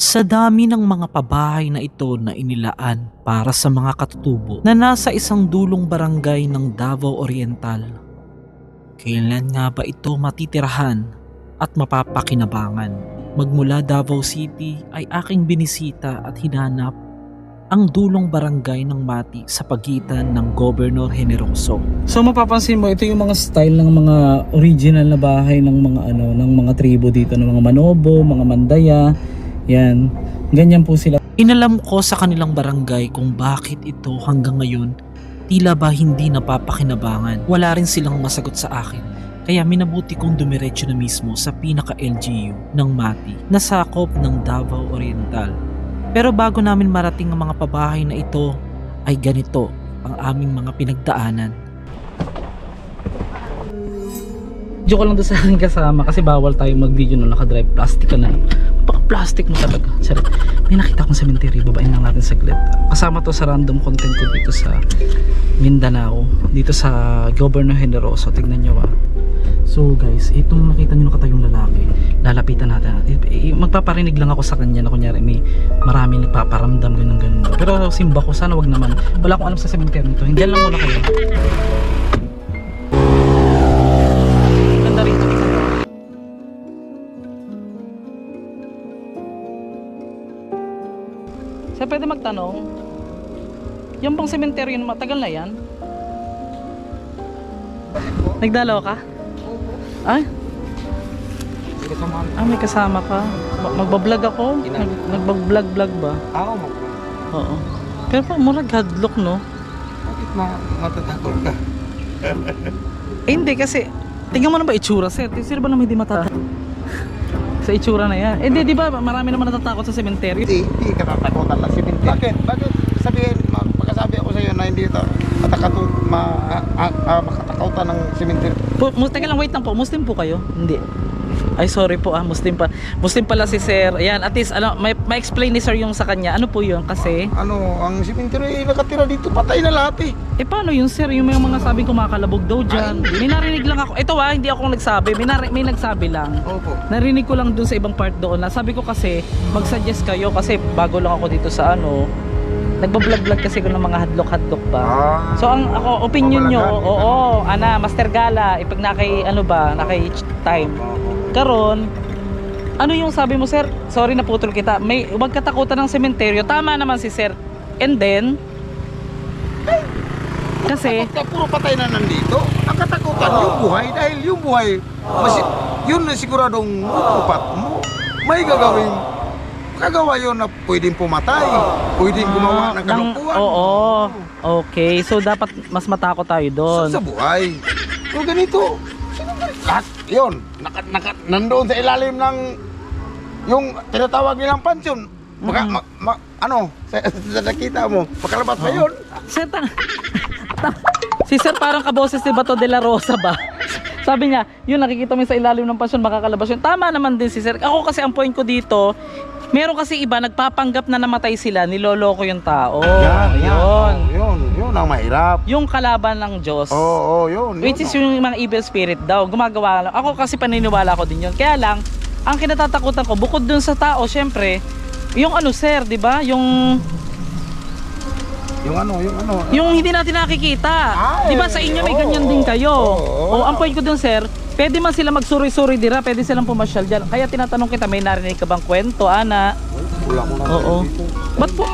Sa dami ng mga pabahay na ito na inilaan para sa mga katutubo na nasa isang dulong barangay ng Davao Oriental, kailan nga ba ito matitirahan at mapapakinabangan? Magmula Davao City ay aking binisita at hinanap ang dulong barangay ng Mati sa pagitan ng Governor Generoso. So mapapansin mo ito yung mga style ng mga original na bahay ng mga ano ng mga tribo dito ng mga Manobo, mga Mandaya. Yan. Ganyan po sila. Inalam ko sa kanilang barangay kung bakit ito hanggang ngayon tila ba hindi napapakinabangan. Wala rin silang masagot sa akin. Kaya minabuti kong dumiretso na mismo sa pinaka-LGU ng Mati na sakop ng Davao Oriental. Pero bago namin marating ang mga pabahay na ito ay ganito ang aming mga pinagdaanan. Joke lang doon sa aking kasama kasi bawal tayo mag-video nung nakadrive plastic ka na. Baka plastic mo talaga. Sorry. May nakita akong cemetery. Babain lang natin saglit. Kasama to sa random content ko dito sa Mindanao. Dito sa Governor Generoso. Tignan nyo ah. So guys, itong nakita nyo nakatayong lalaki, lalapitan natin. Magpaparinig lang ako sa kanya na kunyari may maraming nagpaparamdam ganun ganun. Pero simba ko, sana wag naman. Wala akong alam sa cemetery nito. Hindi lang muna kayo. Magtanong? Yung bang sementeryo na matagal na yan? Nagdalaw ka? Ay? Ah, may kasama ka. Ma- Magbablog ako? Nag Nagbablog-vlog ba? Ako, mag- Oo. Pero pa, murag hadlock, no? bakit ma matatakot ka? Eh, hindi kasi, tingnan mo na ba itsura, sir? Sir ba naman hindi matatakot? Sa itsura na yan. Eh, di, di ba, marami naman natatakot sa sementeryo. Hindi, hindi ka tatakotan na Binti. Bakit? Bakit sabihin, pagkasabi ako sa iyo na hindi ito matakatu, ma, a, a, makatakotan ng simenteryo. Po, mus- teka lang, wait lang po. Muslim po kayo? Hindi. Ay, sorry po ah. Muslim pa. Muslim pala si sir. Ayan, at least, ano, may, may explain ni sir yung sa kanya. Ano po yun? Kasi, Ano, ang simenteryo ay nakatira dito, patay na lahat eh. eh paano yun sir? Yung may mga sabing kumakalabog daw dyan. May narinig lang ako. Ito ah, hindi ako nagsabi. May, nari- may nagsabi lang. Opo. Narinig ko lang dun sa ibang part doon na sabi ko kasi mag-suggest kayo kasi bago lang ako dito sa ano nagbablog-vlog kasi ko ng mga hadlok-hadlok ba Ah, so ang ako opinion nyo Pabalagan, oo ana Master Gala ipag nakay ano ba nakay time karon ano yung sabi mo sir sorry na putol kita may wag katakutan ng sementeryo tama naman si sir and then kasi ka, puro patay na nandito. Ang katakutan, yung buhay. Dahil yung buhay, mas, yun na siguradong upat mo. May gagawin. Kagawa yun na pwedeng pumatay. Pwedeng gumawa ng kalupuan. oo okay so dapat mas matakot tayo doon Sa, sa buhay. So ganito. Lahat, yun. Naka, naka, nandoon sa ilalim ng yung tinatawag nilang pansyon. Maka, ma, ma- ano, sa, sa nakita mo, makalabas pa yun. Sir, ta- ta- si Sir parang kaboses ni Bato de la Rosa ba? Sabi niya, yun nakikita mo sa ilalim ng pasyon, makakalabas yun. Tama naman din si Sir. Ako kasi ang point ko dito, meron kasi iba nagpapanggap na namatay sila, niloloko yung tao. Yan, yan. Yun. Oh, yun, yun ang mahirap. Yung kalaban ng Diyos. Oo, oh, yun. Which yun, is yung mga evil spirit daw, gumagawa lang. Ako kasi paniniwala ko din yun. Kaya lang, ang kinatatakutan ko, bukod dun sa tao, syempre, yung ano sir, di ba? Yung Yung ano, yung ano. Yung hindi natin nakikita. 'Di ba sa inyo may oo, ganyan din kayo? oo, oo. o ang point ko dun, sir, pwede man sila magsuri-suri dira, pwede silang pumasyal diyan. Kaya tinatanong kita, may narinig ka bang kwento, ana? Wala ko na Oo. Ba't po?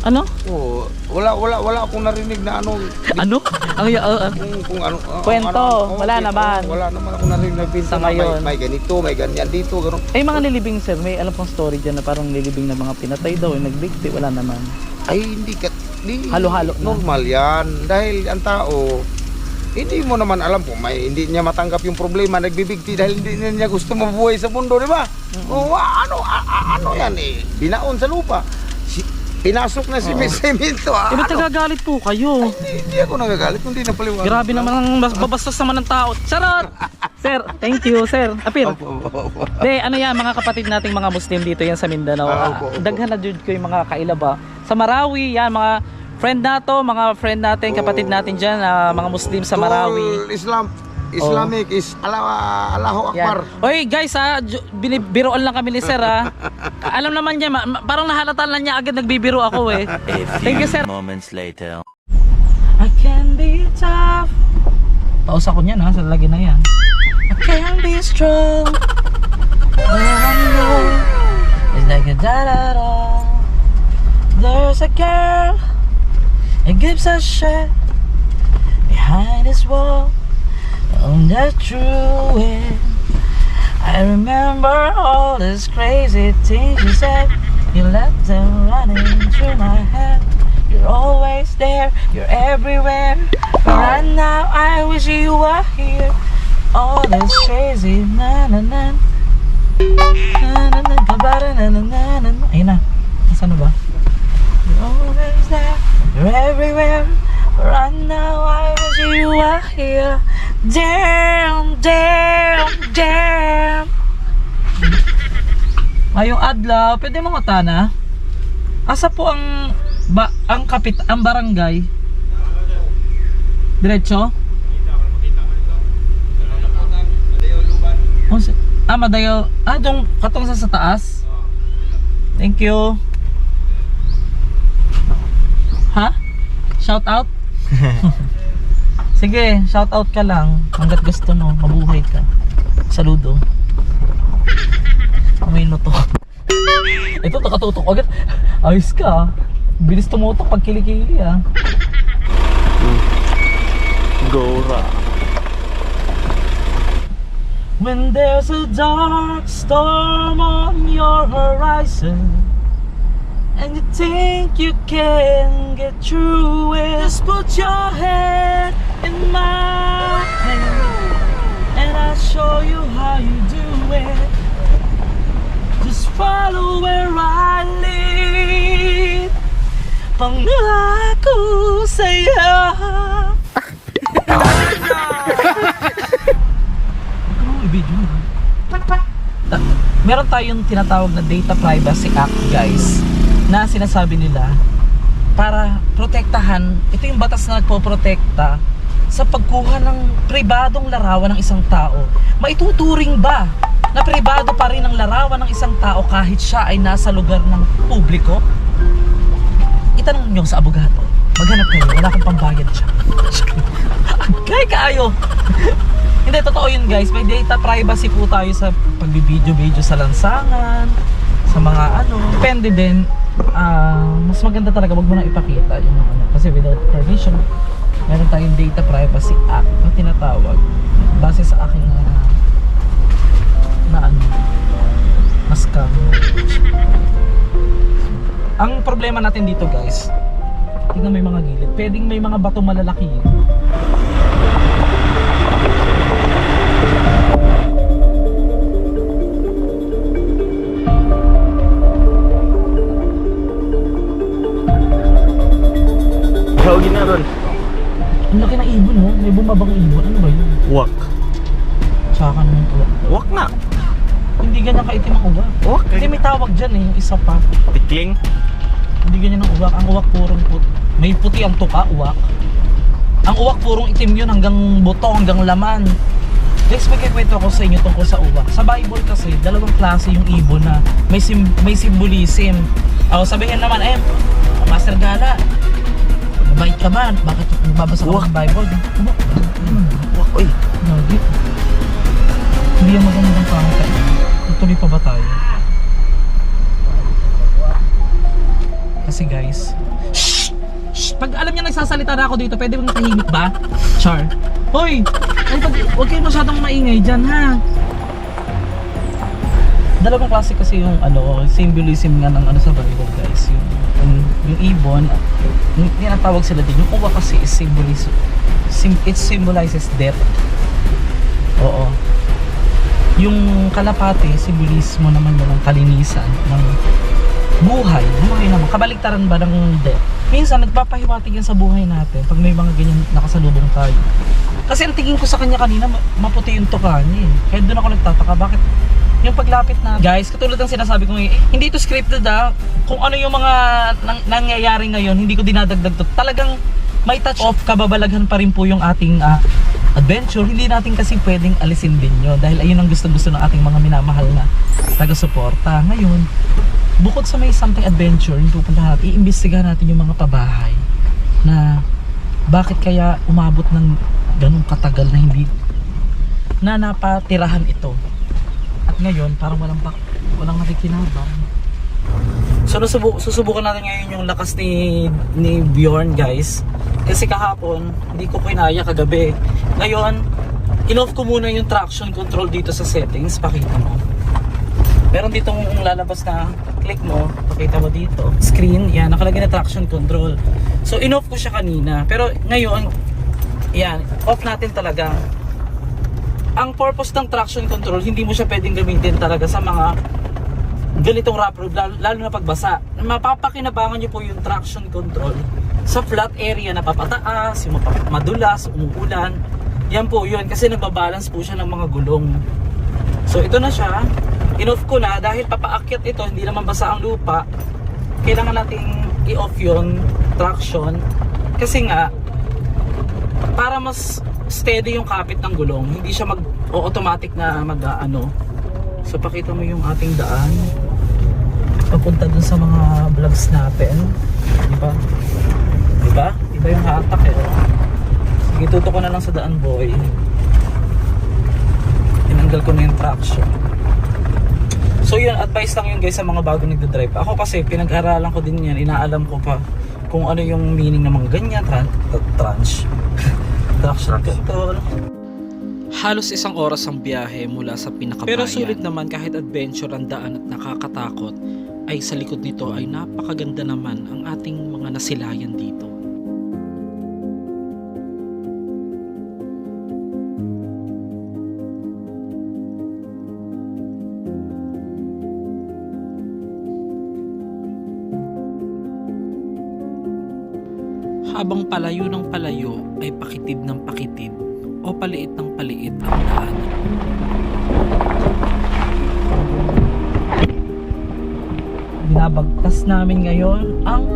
Ano? Oo, wala wala wala akong narinig na ano Ano? Ang uh, uh, kung, kung ano ah, Kwento, ano, wala kwento. naman. Wala naman ako narinig na Sa binta na may, ngayon. may ganito, may ganyan dito, ganun. eh mga nilibing sir, may alam pong story diyan na parang nilibing na mga pinatay daw, eh, nagbigti, wala naman. Ay, hindi ka, hindi, Halo-halo na. Normal yan. Dahil ang tao, hindi mo naman alam kung may hindi niya matanggap yung problema, nagbibigti dahil hindi niya gusto mabuhay sa mundo, di ba? Oo, ano, a- a- ano yan eh, binaon sa lupa. Pinasok na si Miss Semento, ah, Eh, ba't ano? nagagalit po kayo? Hindi, hindi ako nagagalit, kundi napaliwanag. Grabe naman ang bas- babastos naman ng tao. Charot! sir, thank you, sir. Apir. Opo, opo, opo. De, ano yan, mga kapatid nating mga Muslim dito yan sa Mindanao. Ah, Ah, opo, opo. Daghan na jud ko yung mga kailaba. Sa Marawi, yan, mga friend nato, mga friend natin, kapatid natin dyan, ah, mga Muslim sa Marawi. Tol Islam Islamic is Allah, Allahu Akbar. Yan. Oy guys ha, binibiroan lang kami ni sir ha. Alam naman niya, ma- ma- parang nahalata lang niya agad nagbibiro ako eh. Thank you sir. moments later. I can be tough. Paus ako niyan ha, sa lagi na yan. I can be strong. When I know it's like a da da da. There's a girl, it gives a shit behind this wall. On the true way. I remember all these crazy things you said. You left them running through my head. You're always there, you're everywhere. But right now, I wish you were here. All this crazy na na na. Na na na na na na na na. Na. Na? You're always there, you're everywhere. Right now, I wish you were here. Damn, damn, damn. Ngayong adlaw, pwede mo tana? Asa po ang ba ang kapit ang barangay? Diretso? Oh, si- ah, Madayo. Ah, dong katong sa sa taas. Thank you. Ha? Shout out? Sige, shout out ka lang. Hanggat gusto mo, mabuhay ka. Saludo. May to. Ito, nakatutok agad. Ayos ka ah. Bilis tumutok pag kilikili ah. Gora. When there's a dark storm on your horizon And you think you can get through it Just put your head in my hand And I'll show you how you do it. Just follow where I lead. Pangako sa'yo. Meron tayong tinatawag na Data Privacy Act guys na sinasabi nila para protektahan, ito yung batas na nagpoprotekta sa pagkuha ng pribadong larawan ng isang tao. Maituturing ba na pribado pa rin ang larawan ng isang tao kahit siya ay nasa lugar ng publiko? Itanong nyo sa abogado. Maghanap kayo, wala akong pambayad siya. Agay kayo! Hindi, totoo yun guys. May data privacy po tayo sa pagbibideo-video sa lansangan, sa mga ano. Depende din, ah, mas maganda talaga wag mo na ipakita yung ano. Kasi without permission, meron tayong Data Privacy Act na tinatawag base sa aking ah, na ano, na scam. Ang problema natin dito guys, tingnan yung mga gilid. Pwedeng may mga bato malalaki yun. Hawagin na ron. Ang laki ng ibon, no? May bumabang ibon. Ano ba yun? Wak. Tsaka naman uwak. Wak na. Hindi ganyan kaitim ang uwak. Wak. Hindi may tawag dyan eh, yung isa pa. Tikling. Hindi ganyan ang uwak. Ang uwak purong put. May puti ang tuka, uwak. Ang uwak purong itim yun hanggang buto, hanggang laman. Guys, may kikwento ako sa inyo tungkol sa uwak. Sa Bible kasi, dalawang klase yung ibon na may sim may symbolism. O, sabihin naman, eh, Master Gala, mabait ka ba? Bakit nagbabasa ka ng Bible? Uwak. Wak. Uy. Lagi. Hindi yan magandang pangkat. Tutuloy pa ba tayo? Kasi guys, shh! Shh! Pag alam niya nagsasalita na ako dito, pwede bang tahimik ba? Char. Hoy! Ay, pag, huwag kayo masyadong maingay dyan, ha? Dalawang klase kasi yung ano, symbolism nga ng ano sa Bible guys. Yung, yung, yung ibon, yung tinatawag sila din. Yung uwa kasi is symbolism. Sim, it symbolizes death. Oo. Yung kalapate, simbolismo naman yun ng kalinisan, ng buhay. Buhay naman. Kabaliktaran ba ng death? Minsan, nagpapahiwatig yan sa buhay natin pag may mga ganyan nakasalubong tayo. Kasi ang tingin ko sa kanya kanina, ma- maputi yung tuka niya eh. Kaya doon ako nagtataka, bakit yung paglapit na guys katulad ng sinasabi ko ngayon, hindi ito scripted ah kung ano yung mga nang, nangyayari ngayon hindi ko dinadagdag to talagang may touch of kababalaghan pa rin po yung ating ah, adventure, hindi natin kasi pwedeng alisin din yun dahil ayun ang gusto-gusto ng ating mga minamahal na taga-suporta. Ngayon, bukod sa may something adventure, yung pupuntahan natin, iimbestigahan natin yung mga pabahay na bakit kaya umabot ng ganong katagal na hindi na napatirahan ito. Ngayon, parang walang bak walang nakikinabang. So nasubu- susubukan natin ngayon yung lakas ni ni Bjorn guys. Kasi kahapon, hindi ko kinaya kagabi. Ngayon, in-off ko muna yung traction control dito sa settings. Pakita mo. Meron dito lalabas na click mo, pakita mo dito. Screen, yan, nakalagay na traction control. So in-off ko siya kanina. Pero ngayon, yan, off natin talaga. Ang purpose ng traction control, hindi mo siya pwedeng gamitin talaga sa mga ganitong road, lalo, lalo na pagbasa. Mapapakinabangan nyo po yung traction control sa flat area na papataas, yung madulas, umuulan. Yan po yun, kasi nagbabalance po siya ng mga gulong. So ito na siya, in-off ko na dahil papaakyat ito, hindi naman basa ang lupa. Kailangan nating i-off yung traction kasi nga para mas steady yung kapit ng gulong, hindi siya mag automatic na mag ano. So pakita mo yung ating daan papunta dun sa mga vlogs natin. Di ba? Di ba? Iba yung hatak eh. Sige, tuto ko na lang sa daan boy. Tinanggal ko na yung traction. So yun, advice lang yun guys sa mga bago nagdadrive. Ako kasi pinag-aralan ko din yan, inaalam ko pa kung ano yung meaning ng mga ganyan, tran trans, traction control. Halos isang oras ang biyahe mula sa pinakabayan. Pero sulit naman kahit adventure ang daan at nakakatakot, ay sa likod nito ay napakaganda naman ang ating mga nasilayan dito. Habang palayo ng palayo ay pakitid ng pakitid o paliit ng paliit ang daan. binabagtas namin ngayon ang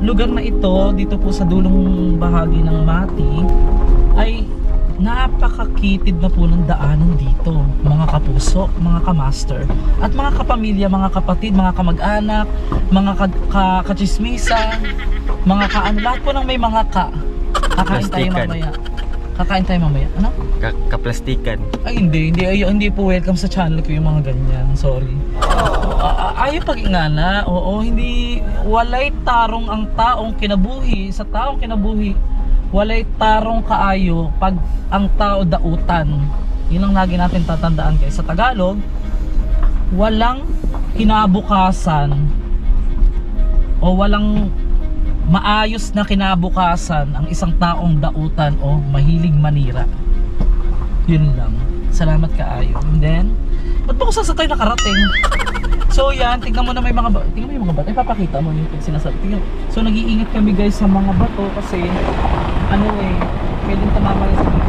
lugar na ito dito po sa dulong bahagi ng Mati ay napakakitid na po ng daanan dito mga kapuso, mga kamaster at mga kapamilya, mga kapatid, mga kamag-anak mga ka, ka, kachismisan mga kaano, lahat po ng may mga ka kakain tayo mamaya kakain tayo mamaya, ano? Ka- kaplastikan. Ay hindi, hindi, ay, hindi po welcome sa channel ko yung mga ganyan. Sorry. Uh, ayaw pag-ingana. Oo, hindi, walay tarong ang taong kinabuhi. Sa taong kinabuhi, walay tarong kaayo pag ang tao dautan. Yun ang lagi natin tatandaan guys. Sa Tagalog, walang kinabukasan o walang maayos na kinabukasan ang isang taong dautan o mahilig manira. Yun lang. Salamat kaayo. And then, ba't ba kung saan sa tayo nakarating? So yan, tignan mo na may mga ba- tignan mo yung mga bato. Ipapakita mo yung sinasabi. Tignan. So nag-iingat kami guys sa mga bato kasi ano eh, pwedeng tumama rin sa mga.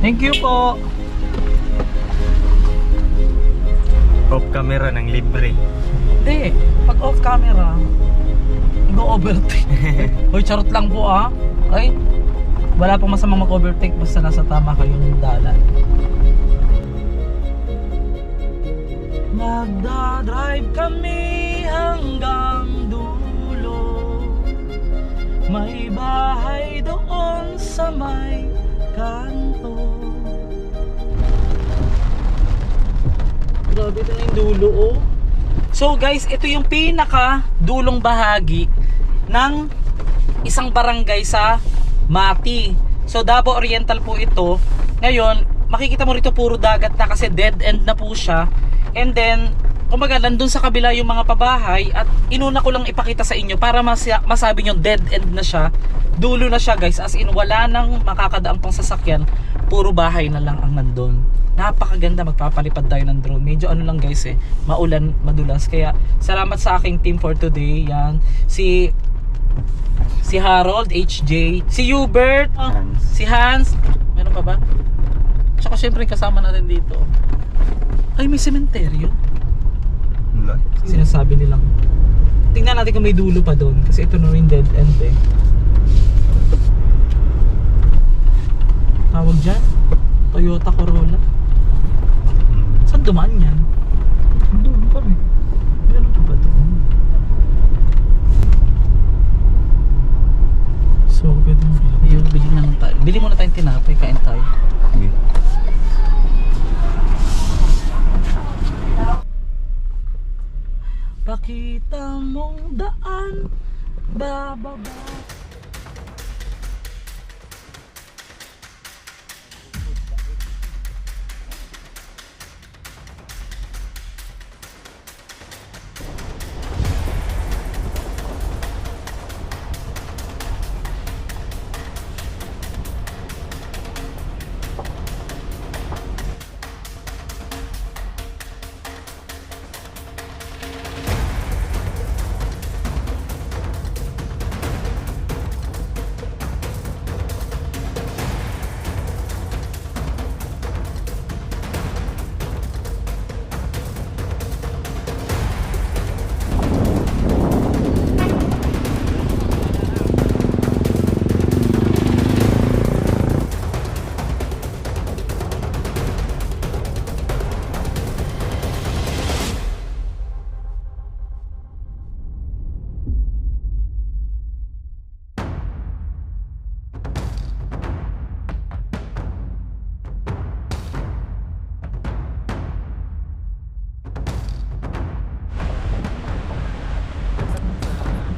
Thank you po. Off camera ng libre. Hindi, pag off camera, nag-overtake. Hoy, charot lang po ah. Ay, wala pong masamang mag-overtake basta nasa tama kayong dalan. Magdadrive kami hanggang dulo May bahay doon sa may kanto Grabe na yung dulo oh So guys, ito yung pinaka dulong bahagi ng isang barangay sa Mati. So Davao Oriental po ito. Ngayon, makikita mo rito puro dagat na kasi dead end na po siya. And then, kumbaga nandun sa kabila yung mga pabahay at inuna ko lang ipakita sa inyo para masya, masabi nyo dead end na siya. Dulo na siya guys, as in wala nang makakadaang pang sasakyan. Puro bahay na lang ang nandun. Napakaganda magpapalipad tayo ng drone. Medyo ano lang guys eh, maulan, madulas. Kaya salamat sa aking team for today. Yan. Si si Harold, HJ, si Hubert, Hans. si Hans, meron pa ba? Tsaka syempre kasama natin dito. Ay, may sementeryo. Wala. Sinasabi nilang. Tingnan natin kung may dulo pa doon kasi ito na rin dead end eh. Tawag dyan? Toyota Corolla. Hmm. Saan dumaan yan? Doon pa rin. Meron pa ba doon? So, pwede mo bilhin. Ayun, bilhin na lang tayo. Bili muna tayong tinapay, kain tayo. Pakita mong daan, bababa.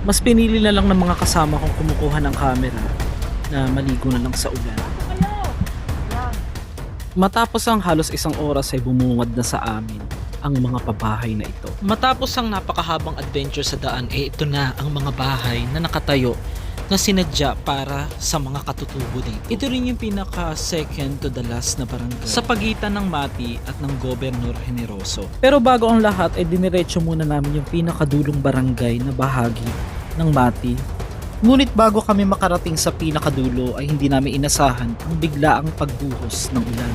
Mas pinili na lang ng mga kasama kong kumukuha ng camera na maligo na lang sa ulan. Matapos ang halos isang oras ay bumungad na sa amin ang mga pabahay na ito. Matapos ang napakahabang adventure sa daan, eh ito na ang mga bahay na nakatayo na sinadya para sa mga katutubo dito. Ito rin yung pinaka second to the last na barangay sa pagitan ng Mati at ng Gobernador Generoso. Pero bago ang lahat ay diniretso muna namin yung pinakadulong barangay na bahagi ng Mati. Ngunit bago kami makarating sa pinakadulo ay hindi namin inasahan ang biglaang pagbuhos ng ulan.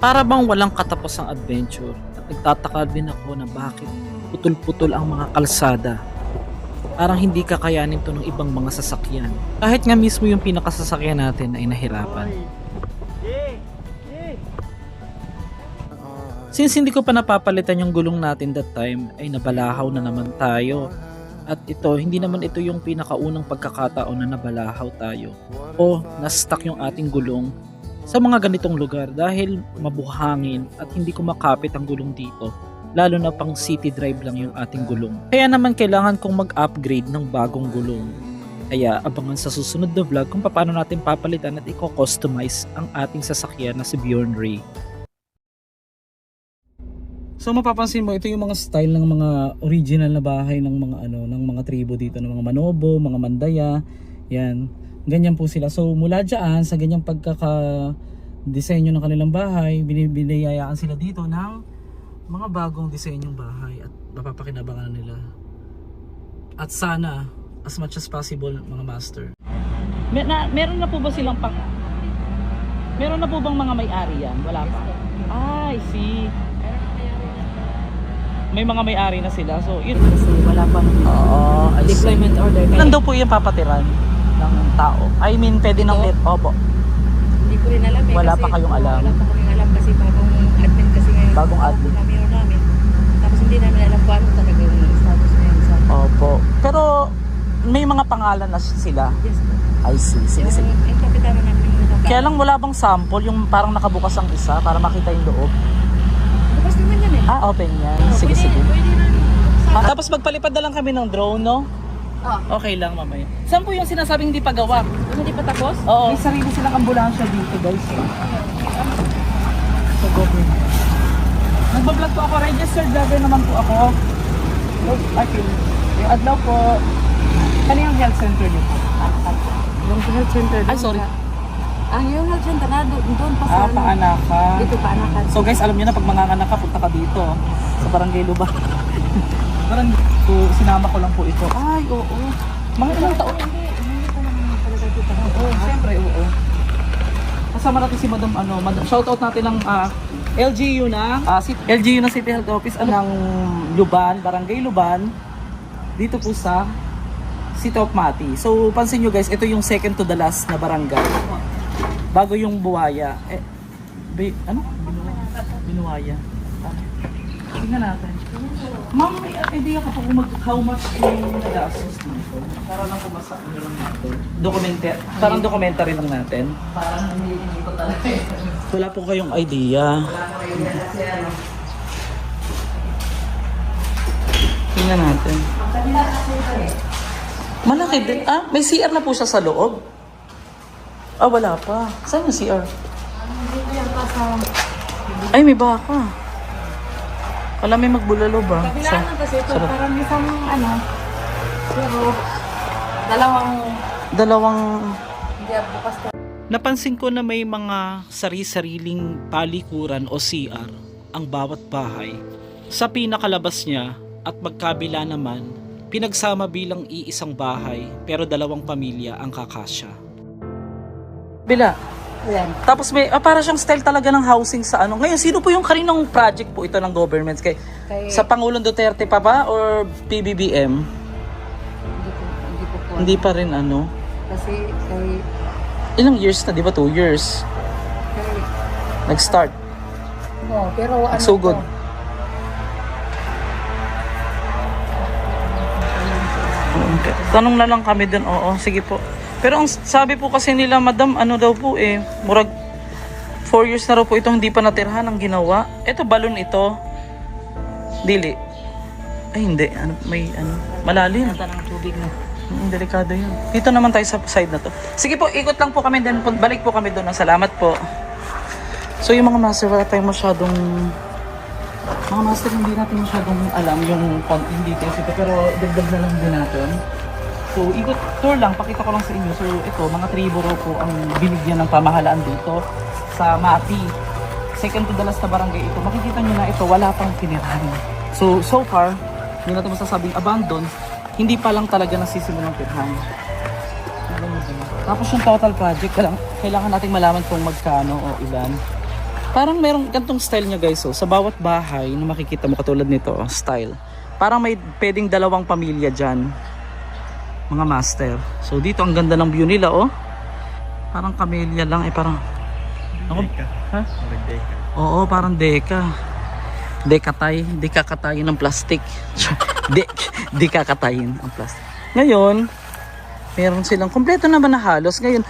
Para bang walang katapos ang adventure at nagtataka din ako na bakit putol-putol ang mga kalsada. Parang hindi kakayanin to ng ibang mga sasakyan. Kahit nga mismo yung pinakasasakyan natin ay nahirapan. Since hindi ko pa napapalitan yung gulong natin that time, ay nabalahaw na naman tayo. At ito, hindi naman ito yung pinakaunang pagkakataon na nabalahaw tayo. O na-stuck yung ating gulong sa mga ganitong lugar dahil mabuhangin at hindi kumakapit ang gulong dito lalo na pang city drive lang yung ating gulong. Kaya naman kailangan kong mag-upgrade ng bagong gulong. Kaya abangan sa susunod na vlog kung paano natin papalitan at i-customize ang ating sasakyan na si Bjorn Ray. So mapapansin mo ito yung mga style ng mga original na bahay ng mga ano ng mga tribo dito ng mga Manobo, mga Mandaya. Yan. Ganyan po sila. So mula diyan sa ganyang pagkaka disenyo ng kanilang bahay, binibinayayaan sila dito ng mga bagong disenyong bahay at mapapakinabangan nila. At sana as much as possible mga master. Mer na, meron na po ba silang pang Meron na po bang mga may-ari yan? Wala pa. Ah, I see may mga may-ari na sila. So, yun. Kasi wala pa nang Oo, I see. deployment order. Kaya po yung papatiran ng tao? I mean, pwede nang let. Opo. hindi ko rin alam eh. Wala kasi, pa kayong alam. Wala pa kaming alam kasi bagong admin kasi ngayon. Bagong admin. Mayor namin. Tapos hindi namin alam kung ano talaga yung status ngayon sa... Opo. Pero, may mga pangalan na sila. Yes po. I see. Sige, yung, sige. yung kapitano namin yung Kaya lang wala bang sample yung parang nakabukas ang isa para makita yung loob? Bukas naman yan eh. Ah, open yan. Sige, pwede, sige. Pwede na Ah, tapos magpalipad na lang kami ng drone, no? Ah. Okay lang, mamaya. Saan po yung sinasabing hindi pa gawa? Hindi pa tapos? Oo. May sarili silang ambulansya dito, guys. Sa government. Nagbablog po ako. Registered driver naman po ako. Look, okay. Yung adlaw po. Ano yung health center niyo po? Yung health center. Ay, sorry. Ang yung nagsunta na doon, pa sa Ah, ano. paanakan. Dito paanakan. So guys, alam niyo na pag manganganak ka, punta ka dito sa Barangay Luba. Barangay. So sinama ko lang po ito. Ay, oo. Mga ilang taon. Oo, siyempre, oo. Kasama natin si Madam ano, Madam, shoutout natin ng ah, LGU na, ah, si, LGU na City Health Office ano, ng Luban, Barangay Luban. Dito po sa City of Mati. So, pansin nyo guys, ito yung second to the last na barangay. Bago yung Buwaya. Eh, Bi, ano? Binuwaya. Tama. Tingnan natin. Ma'am, may idea ka pa kung mag, how much yung nagastos dito? Para lang kumasa ano lang natin. Documentary. Parang documentary lang natin. Parang hindi, ko talaga. Wala po kayong idea. Tingnan natin. Malaki din. Ah, may CR na po siya sa loob. Ah, wala pa. Saan yung CR? Ay, may baka. Wala may magbulalo ba? Sa, Kailangan kasi ito, sarap. parang isang ano, pero dalawang dalawang... hindi bukas ka. Napansin ko na may mga sari-sariling palikuran o CR ang bawat bahay. Sa pinakalabas niya at magkabila naman, pinagsama bilang iisang bahay pero dalawang pamilya ang kakasya. Bila. Ayan. Tapos may, ah, para siyang style talaga ng housing sa ano. Ngayon, sino po yung kaninong project po ito ng government? Kay, Kay, sa Pangulong Duterte pa ba or PBBM? hindi po, hindi po po. Hindi pa rin ano. Kasi kay, Ilang years na, di ba? Two years. kay, Nag-start. oh, pero ano Nagsugod. to, Okay. Tanong na lang kami dun, oo, sige po. Pero ang sabi po kasi nila, madam, ano daw po eh, murag 4 years na raw po itong hindi pa natirhan ang ginawa. Ito, balon ito. Dili. Ay, hindi. Ano, may, ano, malalim. Nata ng tubig na. Mm, delikado yun. Dito naman tayo sa side na to. Sige po, ikot lang po kami, then balik po kami doon. Salamat po. So yung mga master, wala tayong masyadong mga master, hindi natin masyadong alam yung yung details ito, pero dagdag na lang din natin. So, ikot tour lang, pakita ko lang sa inyo. So, ito, mga tribo raw po ang binigyan ng pamahalaan dito sa Mati. Second to the last na barangay ito. Makikita nyo na ito, wala pang tinirahan. So, so far, hindi natin masasabing abandon, hindi pa lang talaga nasisimulang tirhan. Tignan mo din. Tapos yung total project, kailangan, nating malaman kung magkano o ilan. Parang merong gantong style niya guys. So, sa bawat bahay na makikita mo katulad nito, oh, style. Parang may pwedeng dalawang pamilya dyan. Mga master. So dito ang ganda ng view nila oh. Parang camellia lang eh parang Ako, Deka. ha? Oo, parang deka. Dekatay, dekakatayin ng plastic. Dek, dekakatayin ang plastic. Ngayon, meron silang kompleto naman na halos. Ngayon,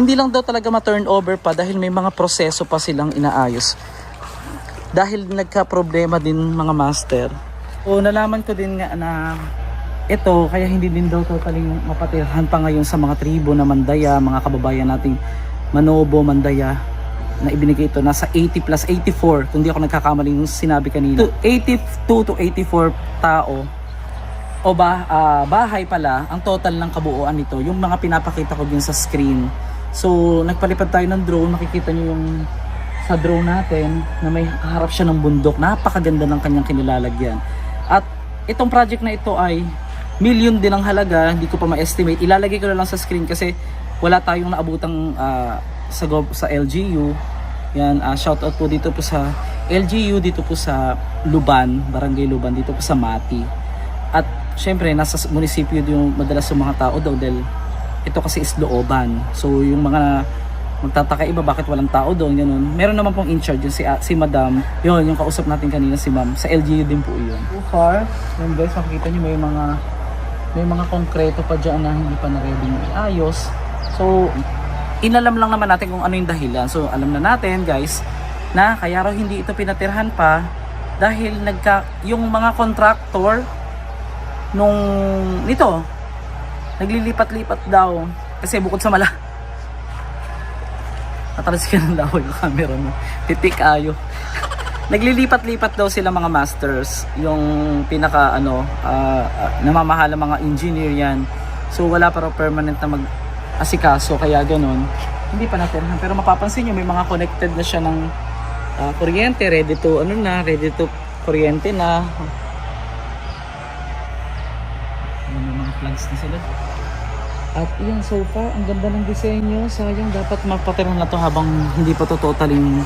hindi lang daw talaga ma-turn over pa dahil may mga proseso pa silang inaayos. Dahil nagka-problema din mga master. O nalaman ko din nga na ito, kaya hindi din daw totally mapatirhan pa ngayon sa mga tribo na Mandaya, mga kababayan nating Manobo, Mandaya, na ibinigay ito. Nasa 80 plus 84 kung di ako nagkakamali yung sinabi kanina. To 82 to 84 tao o ba ah, bahay pala ang total ng kabuuan nito yung mga pinapakita ko din sa screen. So nagpalipad tayo ng drone makikita nyo yung sa drone natin na may kaharap siya ng bundok. Napakaganda ng kanyang kinilalagyan. At itong project na ito ay million din ang halaga hindi ko pa ma-estimate ilalagay ko na lang sa screen kasi wala tayong naabutang ah, sa sa LGU. Yan, ah, shout out po dito po sa LGU dito po sa Luban, Barangay Luban dito po sa Mati. At syempre nasa munisipyo yung madalas yung mga tao daw dahil ito kasi is looban. So yung mga magtataka iba bakit walang tao doon ganun. Meron naman pong in charge yun si, ah, si Madam. Yun, yung kausap natin kanina si Ma'am. Sa LGU din po yun. So far, yun guys, makikita nyo may mga may mga konkreto pa dyan na hindi pa na-ready yung iayos. So, inalam lang naman natin kung ano yung dahilan. So, alam na natin guys, na kaya raw hindi ito pinatirhan pa dahil nagka, yung mga contractor nung nito, naglilipat-lipat daw kasi bukod sa mala Natalas ka ng daw yung camera mo. Titik ayo. Naglilipat-lipat daw sila mga masters, yung pinaka ano, ah, ah, namamahala mga engineer yan. So wala pa raw permanent na mag asikaso kaya ganun. Hindi pa natirahan. Pero mapapansin nyo, may mga connected na siya ng ah, kuryente. Ready to, ano na, ready to kuryente na. May mga plugs na sila. At yan, so far, ang ganda ng disenyo. Sayang, dapat magpatirahan na to habang hindi pa to totaling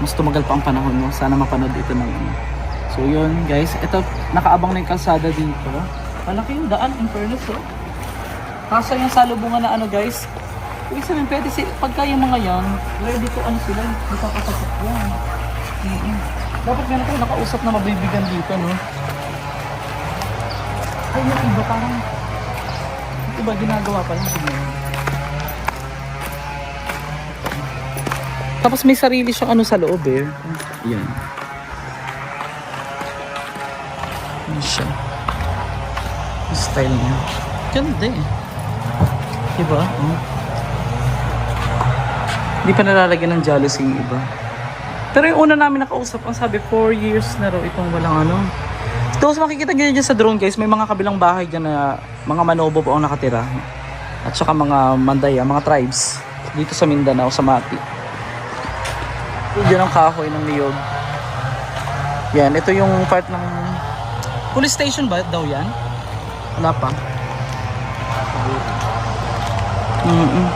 mas tumagal pa ang panahon mo. Sana mapanood ito ng ano. So yun guys, ito nakaabang na yung kalsada dito. Malaki yung daan in fairness oh. Kaso yung salubungan na ano guys, ibig sabihin pwede si pagka yung mga yan, ready to ano sila, hindi yan. mm Dapat meron tayo nakausap na mabibigyan dito no. Ay yung iba parang, yung iba ginagawa pa lang siguro. Tapos may sarili siyang ano sa loob eh. Yan. Yan siya. Yung style niya. Ganda eh. Diba? Hindi pa nalalagyan ng jealousy yung iba. Pero yung una namin nakausap, ang sabi 4 years na raw itong walang ano. Tapos makikita nyo dyan sa drone guys, may mga kabilang bahay dyan na mga manobo po ang nakatira. At saka mga mandaya, mga tribes. Dito sa Mindanao, sa Mati. Diyan ang kahoy ng niyog. Yan, ito yung part ng police station ba daw yan? Wala pa. Mm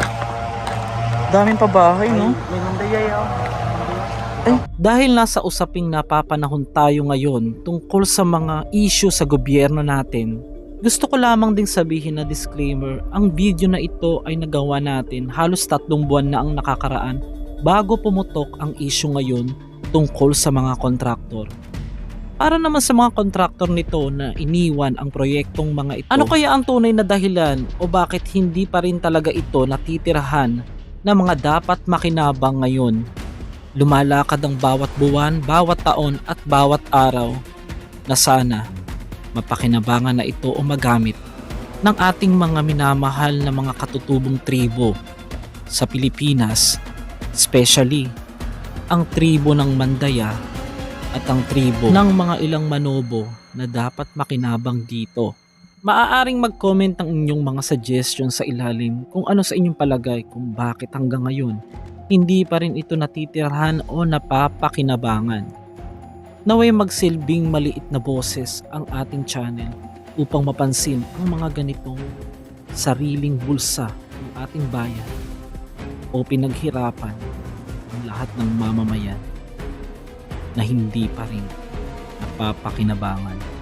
Daming pa bahay, no? May mandayay ako. Dahil nasa usaping napapanahon tayo ngayon tungkol sa mga issue sa gobyerno natin, gusto ko lamang ding sabihin na disclaimer, ang video na ito ay nagawa natin halos tatlong buwan na ang nakakaraan bago pumutok ang issue ngayon tungkol sa mga kontraktor. Para naman sa mga kontraktor nito na iniwan ang proyektong mga ito, ano kaya ang tunay na dahilan o bakit hindi pa rin talaga ito natitirahan na mga dapat makinabang ngayon? Lumalakad ang bawat buwan, bawat taon at bawat araw na sana mapakinabangan na ito o magamit ng ating mga minamahal na mga katutubong tribo sa Pilipinas, especially ang tribo ng Mandaya at ang tribo ng mga ilang manobo na dapat makinabang dito. Maaaring mag-comment ang inyong mga suggestions sa ilalim kung ano sa inyong palagay kung bakit hanggang ngayon hindi pa rin ito natitirhan o napapakinabangan. Naway magsilbing maliit na boses ang ating channel upang mapansin ang mga ganitong sariling bulsa ng ating bayan o pinaghirapan ng lahat ng mamamayan na hindi pa rin napapakinabangan.